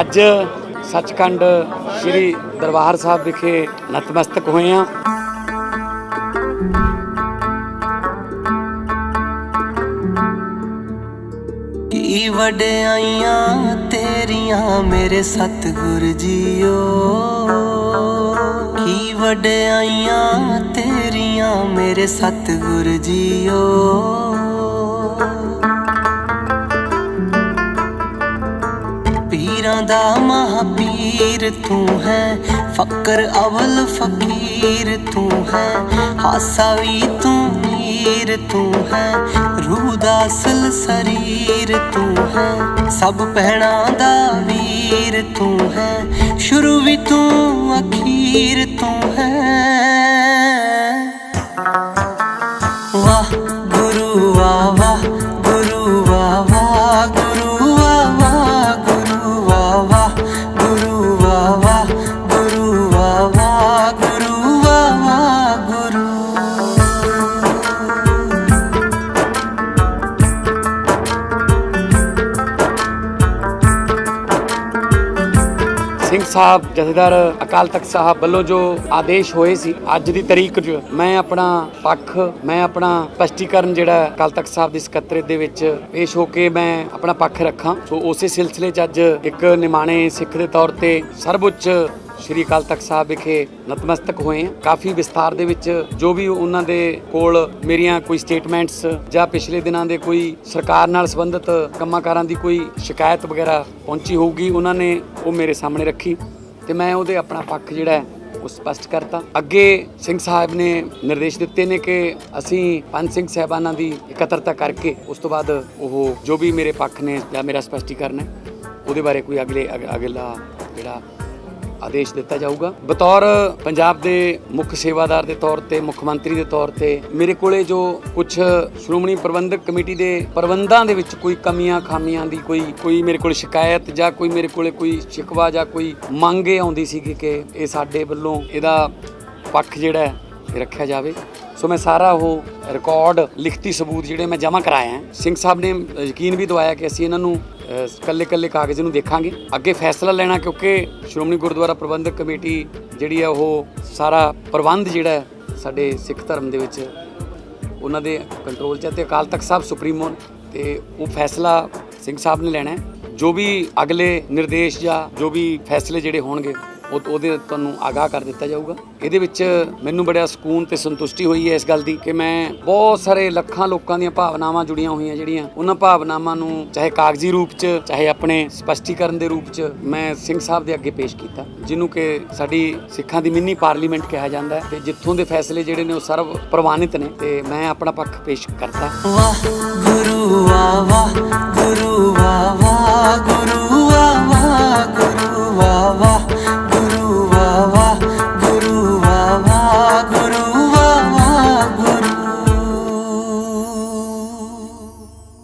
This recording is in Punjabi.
ਅੱਜ ਸੱਚਖੰਡ ਸ੍ਰੀ ਦਰਬਾਰ ਸਾਹਿਬ ਵਿਖੇ ਨਤਮਸਤਕ ਹੋਏ ਆ ਕੀ ਵਡਿਆਈਆਂ ਤੇਰੀਆਂ ਮੇਰੇ ਸਤਿਗੁਰ ਜੀਓ। ਕੀ ਵਡਿਆਈਆਂ ਤੇਰੀਆਂ ਮੇਰੇ ਸਤਿਗੁਰ ਜੀਓ। ਪੀਰਾਂ ਦਾ ਮਹਾਪੀਰ ਤੂੰ ਹੈ, ਫਕਰ ਅਵਲ ਫਕੀਰ ਤੂੰ ਹੈ, ਹਾਸਾ ਵੀ ਤੂੰ ਮੀਰ ਤੂੰ ਹੈ, ਰੂਹ ਦਾ ਅਸਲ ਸਰੀਰ ਤੂੰ ਹੈ, ਸਭ ਪਹਿਣਾ ਦਾ ਵੀਰ ਤੂੰ ਹੈ, ਸ਼ੁਰੂ ਵੀ ਤੂੰ ਅਖੀਰ ਤੂੰ ਹੈ ਵਾਹ ਸਿੰਘ ਸਾਹਿਬ, ਜਥੇਦਾਰ ਅਕਾਲ ਤਖਤ ਸਾਹਿਬ ਵੱਲੋਂ ਜੋ ਆਦੇਸ਼ ਹੋਏ ਸੀ, ਅੱਜ ਦੀ ਤਰੀਕ 'ਚ ਮੈਂ ਆਪਣਾ ਪੱਖ, ਮੈਂ ਆਪਣਾ ਸਪਸ਼ਟੀਕਰਨ ਜਿਹੜਾ ਅਕਾਲ ਤਖਤ ਸਾਹਿਬ ਦੀ ਸਕੱਤਰੇਤ ਦੇ ਵਿੱਚ ਪੇਸ਼ ਹੋ ਕੇ ਮੈਂ ਆਪਣਾ ਪੱਖ ਰੱਖਾਂ। ਸੋ ਉਸੇ ਸਿਲਸਿਲੇ 'ਚ ਅੱਜ ਇੱਕ ਨਿਮਾਣੇ ਸਿੱਖ ਦੇ ਤੌਰ ਤੇ ਸਰਵਉੱਚ ਸ਼੍ਰੀ ਅਕਾਲ ਤਖਤ ਸਾਹਿਬ ਵਿਖੇ ਨਤਮਸਤਕ ਹੋਏ ਹਾਂ। ਕਾਫੀ ਵਿਸਥਾਰ ਦੇ ਵਿੱਚ ਜੋ ਵੀ ਉਹਨਾਂ ਦੇ ਕੋਲ ਮੇਰੀਆਂ ਕੋਈ ਸਟੇਟਮੈਂਟਸ ਜਾਂ ਪਿਛਲੇ ਦਿਨਾਂ ਦੇ ਕੋਈ ਸਰਕਾਰ ਨਾਲ ਸੰਬੰਧਿਤ ਕੰਮਾਂ-ਕਾਰਾਂ ਦੀ ਕੋਈ ਸ਼ਿਕਾਇਤ ਵਗੈਰਾ ਪਹੁੰਚੀ ਹੋਊਗੀ, ਉਹਨਾਂ ਨੇ ਉਹ ਮੇਰੇ ਸਾਹਮਣੇ ਰੱਖੀ ਤੇ ਮੈਂ ਉਹਦੇ ਆਪਣਾ ਪੱਖ ਜਿਹੜਾ ਹੈ, ਉਹ ਸਪਸ਼ਟ ਕਰਤਾ। ਅੱਗੇ ਸਿੰਘ ਸਾਹਿਬ ਨੇ ਨਿਰਦੇਸ਼ ਦਿੱਤੇ ਨੇ ਕਿ ਅਸੀਂ ਪੰਜ ਸਿੰਘ ਸਾਹਿਬਾਨਾਂ ਦੀ ਇਕੱਤਰਤਾ ਕਰਕੇ ਉਸ ਤੋਂ ਬਾਅਦ ਉਹ ਜੋ ਵੀ ਮੇਰੇ ਪੱਖ ਨੇ ਜਾਂ ਮੇਰਾ ਸਪਸ਼ਟੀਕਰਨ ਹੈ, ਉਹਦੇ ਬਾਰੇ ਕੋਈ ਅਗਲੇ ਅਗ- ਅਗਲਾ ਜਿਹੜਾ ਆਦੇਸ਼ ਦਿੱਤਾ ਜਾਊਗਾ। ਬਤੌਰ ਪੰਜਾਬ ਦੇ ਮੁੱਖ ਸੇਵਾਦਾਰ ਦੇ ਤੌਰ ਤੇ, ਮੁੱਖ ਮੰਤਰੀ ਦੇ ਤੌਰ ਤੇ, ਮੇਰੇ ਕੋਲੇ ਜੋ ਕੁਝ ਸ਼੍ਰੋਮਣੀ ਪ੍ਰਬੰਧਕ ਕਮੇਟੀ ਦੇ ਪ੍ਰਬੰਧਾਂ ਦੇ ਵਿੱਚ ਕੋਈ ਕਮੀਆਂ, ਖਾਮੀਆਂ ਦੀ ਕੋਈ ਕੋਈ ਮੇਰੇ ਕੋਲ ਸ਼ਿਕਾਇਤ ਜਾਂ ਕੋਈ ਮੇਰੇ ਕੋਲੇ ਕੋਈ ਸ਼ਿਕਵਾ ਜਾਂ ਕੋਈ ਮੰਗ ਇਹ ਆਉਂਦੀ ਸੀਗੀ ਕਿ ਇਹ ਸਾਡੇ ਵੱਲੋਂ ਇਹਦਾ ਪੱਖ ਜਿਹੜਾ ਇਹ ਰੱਖਿਆ ਜਾਵੇ। ਸੋ ਮੈਂ ਸਾਰਾ ਉਹ ਰਿਕਾਰਡ ਲਿਖਤੀ ਸਬੂਤ ਜਿਹੜੇ ਮੈਂ ਜਮ੍ਹਾਂ ਕਰਾਇਆ ਹੈ। ਸਿੰਘ ਸਾਹਿਬ ਨੇ ਯਕੀਨ ਵੀ ਦਵਾਇਆ ਕਿ ਅਸੀਂ ਇਹਨਾਂ ਨੂੰ ਕੱਲੇ ਕੱਲੇ ਕਾਗਜ਼ ਨੂੰ ਦੇਖਾਂਗੇ। ਅੱਗੇ ਫੈਸਲਾ ਲੈਣਾ ਕਿਉਂਕਿ ਸ਼੍ਰੋਮਣੀ ਗੁਰਦੁਆਰਾ ਪ੍ਰਬੰਧਕ ਕਮੇਟੀ ਜਿਹੜੀ ਹੈ ਉਹ ਸਾਰਾ ਪ੍ਰਬੰਧ ਜਿਹੜਾ ਸਾਡੇ ਸਿੱਖ ਧਰਮ ਦੇ ਵਿੱਚ, ਉਹਨਾਂ ਦੇ ਕੰਟਰੋਲ 'ਚ ਹੈ ਤੇ ਅਕਾਲ ਤਖਤ ਸਾਹਿਬ ਸੁਪਰੀਮੋ ਨੇ ਤੇ ਉਹ ਫੈਸਲਾ ਸਿੰਘ ਸਾਹਿਬ ਨੇ ਲੈਣਾ ਹੈ। ਜੋ ਵੀ ਅਗਲੇ ਨਿਰਦੇਸ਼ ਜਾਂ ਜੋ ਵੀ ਫੈਸਲੇ ਜਿਹੜੇ ਹੋਣਗੇ ਉਹ ਉਹਦੇ ਤੁਹਾਨੂੰ ਆਗਾਹ ਕਰ ਦਿੱਤਾ ਜਾਊਗਾ। ਇਹਦੇ ਵਿੱਚ ਮੈਨੂੰ ਬੜਾ ਸਕੂਨ ਤੇ ਸੰਤੁਸ਼ਟੀ ਹੋਈ ਹੈ ਇਸ ਗੱਲ ਦੀ ਕਿ ਮੈਂ ਬਹੁਤ ਸਾਰੇ ਲੱਖਾਂ ਲੋਕਾਂ ਦੀਆਂ ਭਾਵਨਾਵਾਂ ਜੁੜੀਆਂ ਹੋਈਆਂ ਜਿਹੜੀਆਂ, ਉਹਨਾਂ ਭਾਵਨਾਵਾਂ ਨੂੰ ਚਾਹੇ ਕਾਗਜ਼ੀ ਰੂਪ 'ਚ, ਚਾਹੇ ਆਪਣੇ ਸਪਸ਼ਟੀਕਰਨ ਦੇ ਰੂਪ 'ਚ ਮੈਂ ਸਿੰਘ ਸਾਹਿਬ ਦੇ ਅੱਗੇ ਪੇਸ਼ ਕੀਤਾ, ਜਿਹਨੂੰ ਕਿ ਸਾਡੀ ਸਿੱਖਾਂ ਦੀ ਮਿੰਨੀ ਪਾਰਲੀਮੈਂਟ ਕਿਹਾ ਜਾਂਦਾ ਹੈ ਤੇ ਜਿੱਥੋਂ ਦੇ ਫੈਸਲੇ ਜਿਹੜੇ ਨੇ ਉਹ ਸਰਵ ਪ੍ਰਵਾਨਿਤ ਨੇ ਤੇ ਮੈਂ ਆਪਣਾ ਪੱਖ ਪੇਸ਼ ਕਰਤਾ ਵਾਹ ਗੁਰੂ ਵਾਹ ਵਾਹ ਗੁਰੂ